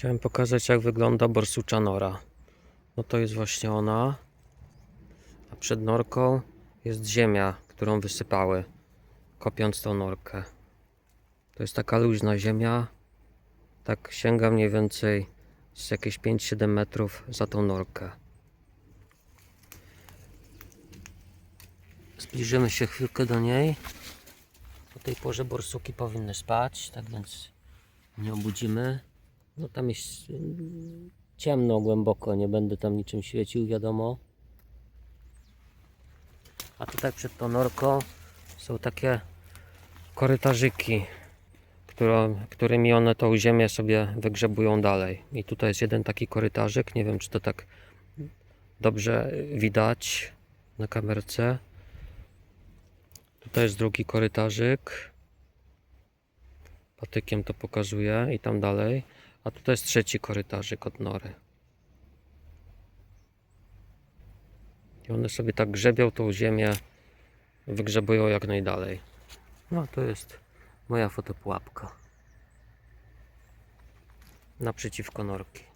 Chciałem pokazać jak wygląda borsucza nora. No to jest właśnie ona. A przed norką jest ziemia, którą wysypały, kopiąc tą norkę. To jest taka luźna ziemia. Tak sięga mniej więcej z jakieś 5-7 metrów za tą norkę. Zbliżymy się chwilkę do niej. O tej porze borsuki powinny spać, tak więc nie obudzimy. No tam jest mm, ciemno, głęboko, nie będę tam niczym świecił, wiadomo. A tutaj przed tą norką są takie korytarzyki, którą, którymi one tą ziemię sobie wygrzebują dalej. I tutaj jest jeden taki korytarzyk, nie wiem czy to tak dobrze widać na kamerce. Tutaj jest drugi korytarzyk. Patykiem to pokazuję i tam dalej. A tutaj jest trzeci korytarzyk od nory. I one sobie tak grzebią tą ziemię, wygrzebują jak najdalej. No to jest moja fotopułapka. Naprzeciwko norki.